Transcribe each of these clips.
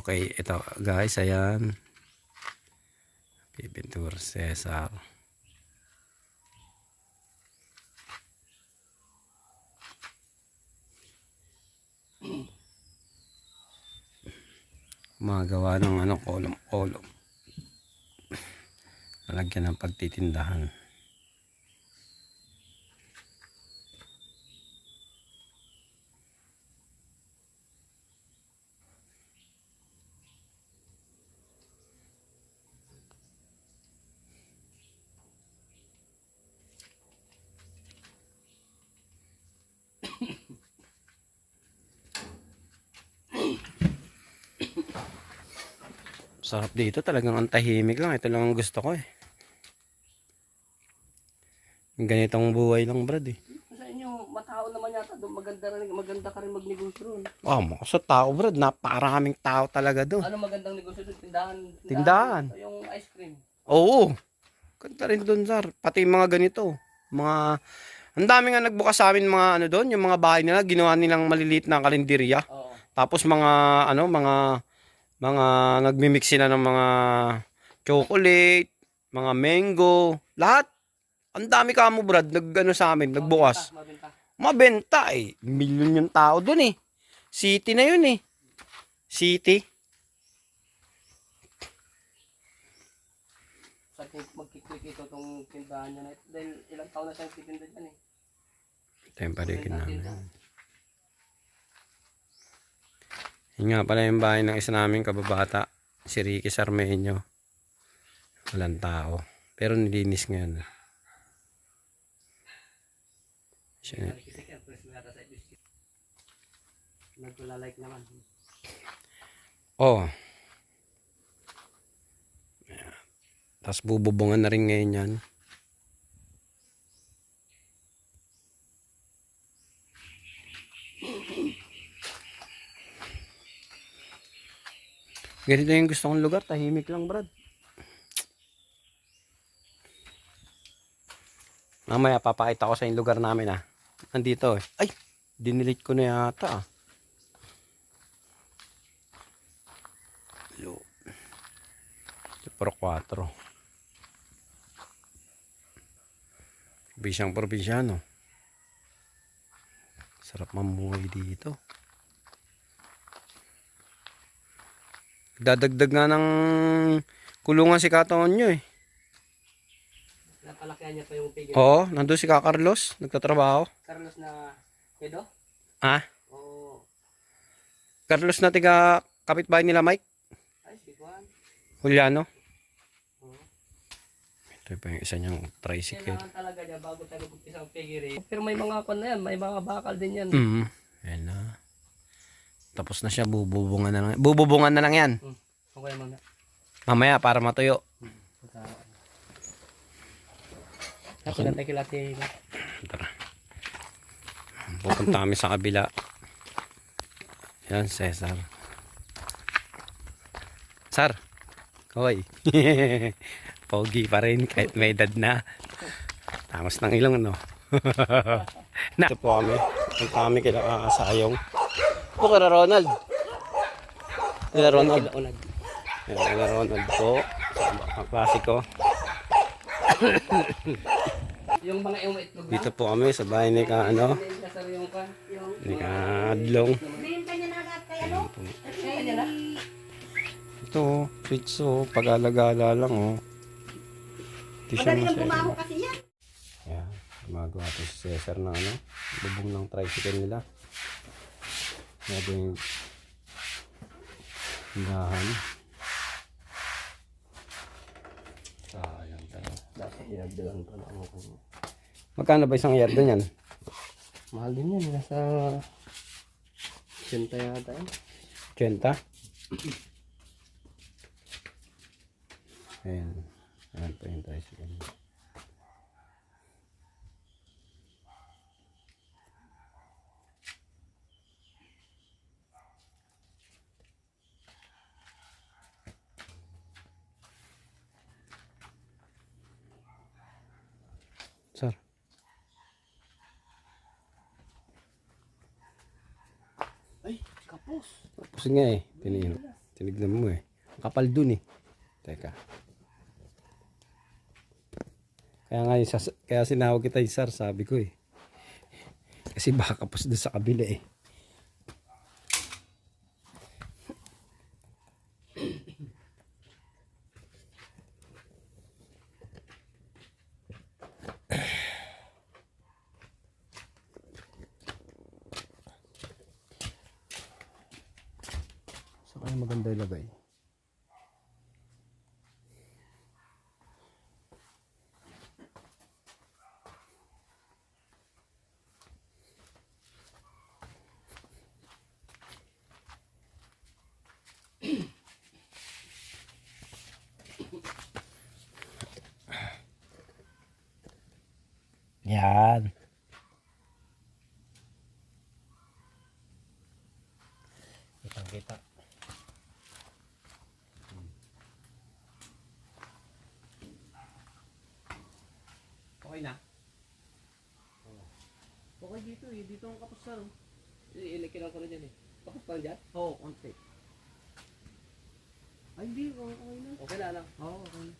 Okay, ito guys, ayan. Pipintur Cesar. Magawa ng ano, kolom-kolom. Lalagyan ng pagtitindahan. Sarap dito, talagang ang tahimik lang. Ito lang ang gusto ko eh. Ganitong buhay lang, brad eh. Sa inyo, matao naman yata doon. Maganda, rin, maganda ka rin magnegosyo doon. Oh, mga sa tao, brad. Napakaraming tao talaga doon. Ano magandang negosyo doon? Tindahan. Tindahan. Yung ice cream. Oo. Kanta rin doon, sir. Pati mga ganito. Mga... Ang dami nga nagbukas sa amin mga ano doon, yung mga bahay nila, ginawa nilang maliliit na kalenderya. Oo. Tapos mga ano, mga mga nagmi-mix sila ng mga chocolate, mga mango, lahat. Ang dami ka mo, Brad, nagano sa amin, nagbukas. Mabenta. Mabenta eh. Milyon yung tao doon eh. City na yun eh. City. Sa akin, magkiklik ito itong tindahan niya na ito. Dahil ilang taon na siyang titinda dyan eh. Yung parikin namin. Yun nga pala yung bahay ng isa naming kababata. Si Ricky Sarmeño. Walang tao. Pero nilinis ngayon. Siya. Nagpula-like naman. Oh. Ayan. Tapos bububungan na rin ngayon yan. Ganito yung gusto kong lugar. Tahimik lang, Brad. Mamaya papakita ko sa yung lugar namin ah. Nandito eh. Ay! Dinilit ko na yata ah. Lo. Pro 4. Bisyang probinsyano. Sarap mamuhay dito. Dadagdag nga ng kulungan si Katonyo eh. Napalakihan niya pa yung figure. Oo, nandun si Ka Carlos, nagtatrabaho. Carlos na Edo? Ah, O Carlos na tiga kapitbahay nila Mike, ay si Juan. Juliano. Oo. Ito pa yung isa niyang tricycle. Kailangan talaga niya bago tayo mag-umpisa ang figure. Pero may mga kon na yan, may mga bakal din yan. Mm. Ayan na. Tapos na siya, bububungan na lang. Bububungan na lang yan. Hmm. Okay muna. Mamaya para matuyo. Tapos nantay kilati. Tara. Pupunta kami sa kabila. Yan, Cesar. Sar. Hoy. Pogi pa rin kahit may edad na. Tamos ng ilong, no? na. Ito po kami. Punta kami kila kakasayong. Po kila Ronald. Kila Ronald. Kila Ronald po. Ang klasiko. Yung mga itlog na. Dito po kami sa bahay ni ka, ano, ni ka Adlong. na. Ito, oh, pag-alagala lang oh. Ito siya bumaho kasi yan. Ayan, gumagawa to si Cesar ng ano, bubong ng tricycle nila. Gagawin hindahan. Sayang talaga. Dapat dinagdagan pa na ako. Magkano ba isang yardo niyan? Mahal din yan. Nasa 80 yata yan. 80? Ayan. Ayan po yung tricycle. Tapos nga eh. Tinignan, tinignan mo eh. Kapal dun eh. Teka. Kaya nga yung kaya sinawag kita yung sir, sabi ko eh. Kasi baka kapos doon sa kabila eh. Saan kaya maganda ilagay? Yan. Kitang kita. Okay na. Okay dito eh. Dito ang kapos sir. Eh, Ilikiran ko na dyan eh. Kapos pa rin dyan? Oo, oh, konti. Ay, hindi. oh, Okay na. Okay na lang. Oo, oh, okay na.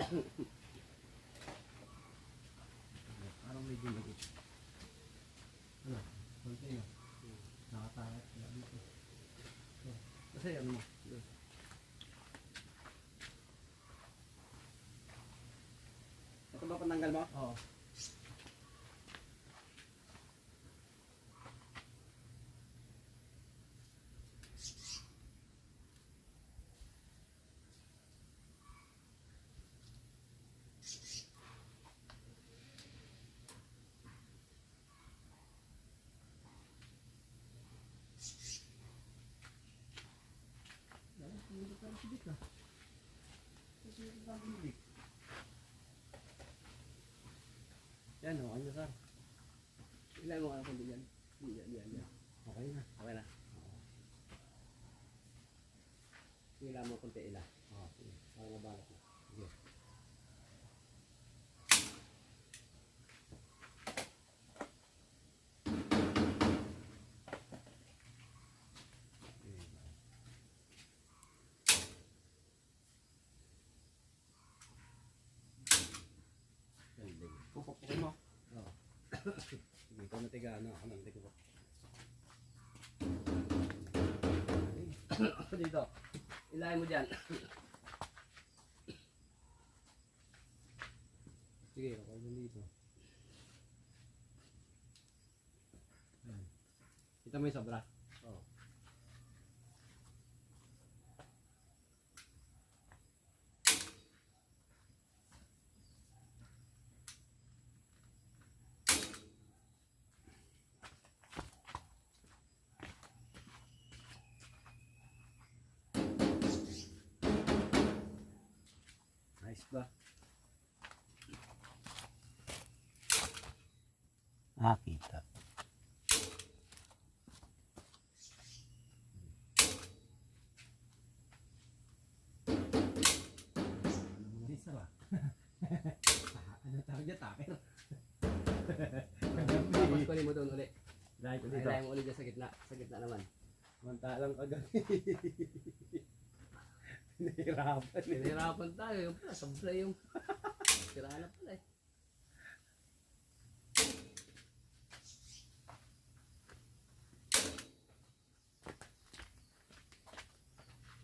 Parang medyo lagit. Ano? Konti na. Nakatarat na dito. Oh, Kasi ano mo? Ito ba pananggal mo? Oo. Yan, okay na sir. Ilan mo nga kung dyan? Yan, yan, yan. Okay na. Okay na. Ilan mo kunti ila. Oo, sige. Para mabalot na. Sige. Galing. Pupupukin mo. Oo. Sige, ikaw na ano, ako nang tiga. dito. Ilahin mo dyan. Sige, ako na dito. Kita mo yung sobra. Nice ba? Ah, kita. Hindi sara. ano tawag niya? Taker? Tapos kunin mo doon uli. Dahil ko dito. Ilahin mo uli dyan sa gitna. Sa gitna naman. Mantalang kagabi. Nahirapan eh. Pinahirapan tayo. Yung pala, sablay yung... Sira na pala eh.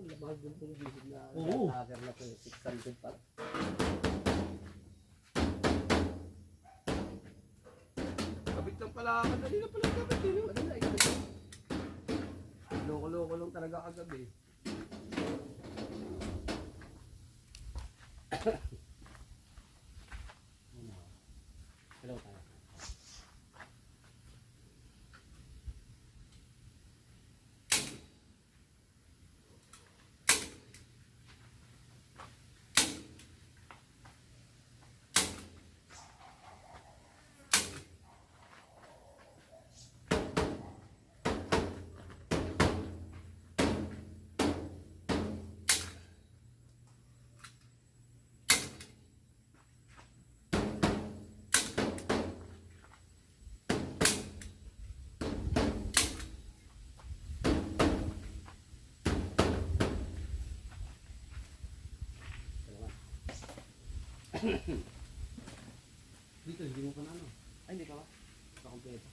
Labag yung pong gilid na Oo. lager na to, 600 pa. Kabit lang pala ako, dali na pala kabit. Ano na. Loko-loko lang talaga kagabi. Dito, hindi mo pa na ano. Ay, hindi ka ba? Pakompleto.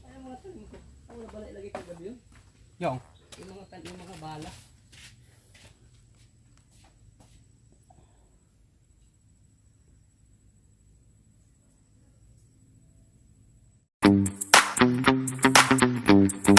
Ay, ang mga talim ko. Ako na pala ilagay ko gabi yun. Yung? Mga yung mga bala.